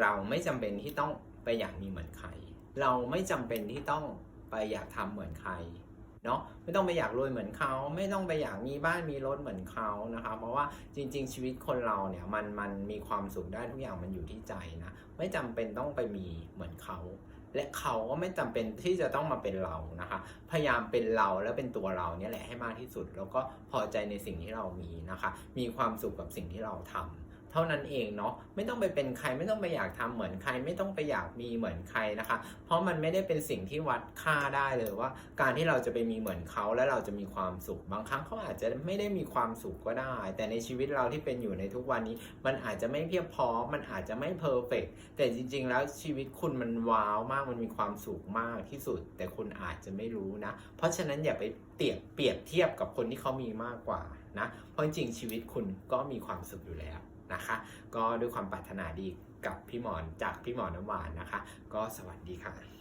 เราไม่จำเป็นที่ต้องไปอยากมีเหมือนใคร เราไม่จำเป็นที่ต้องไปอยากทำเหมือนใครเนาะไม่ต้องไปอยากรวยเหมือนเขา ไม่ต้องไปอยากมีบ้านมีรถเหมือนเขานะคะเพราะว่าจริง ๆ ชีวิตคนเราเนี่ยมันมันมีความสุขได้ทุกอย่างมันอยู่ที่ใจนะไม่จำเป็นต้องไปมีเหมือนเขา และเขาก็ไม่จำเป็นที่จะต้องมาเป็นเรานะคะ พยายามเป็นเราและเป็นตัวเราเนี่ยแหละให้มากที่สุด แล้วก็พอใจในสิ่งที่เรามีนะคะ มีความสุขกับสิ่งที่เราทำ เท่านั้นเองเนาะไม่ต้องไปเป็นใครไม่ต้องไปอยากทำเหมือนใคร ไม่ต้องไปอยากมีเหมือนใครนะคะ เพราะมันไม่ได้เป็นสิ่งที่วัดค่าได้เลยว่า การที่เราจะไปมีเหมือนเขาแล้วเราจะมีความสุข บางครั้งเขาอาจจะไม่ได้มีความสุขก็ได้ แต่ในชีวิตเราที่เป็นอยู่ในทุกวันนี้ มันอาจจะไม่เพียบพร้อมมันอาจจะไม่เพอร์เฟกแต่จริง ๆ แล้วชีวิตคุณมันว้าวมากมันมีความสุขมากที่สุด แต่คุณอาจจะไม่รู้นะ เพราะฉะนั้นอย่าไปเปรียบเปรียบเทียบกับคนที่เขามีมากกว่านะเพราะจริงชีวิตคุณก็มีความสุขอยู่แล้ว นะคะ ก็ด้วยความปรารถนาดีกับพี่หมอนจากพี่หมอนน้ำหวานนะคะ ก็สวัสดีค่ะ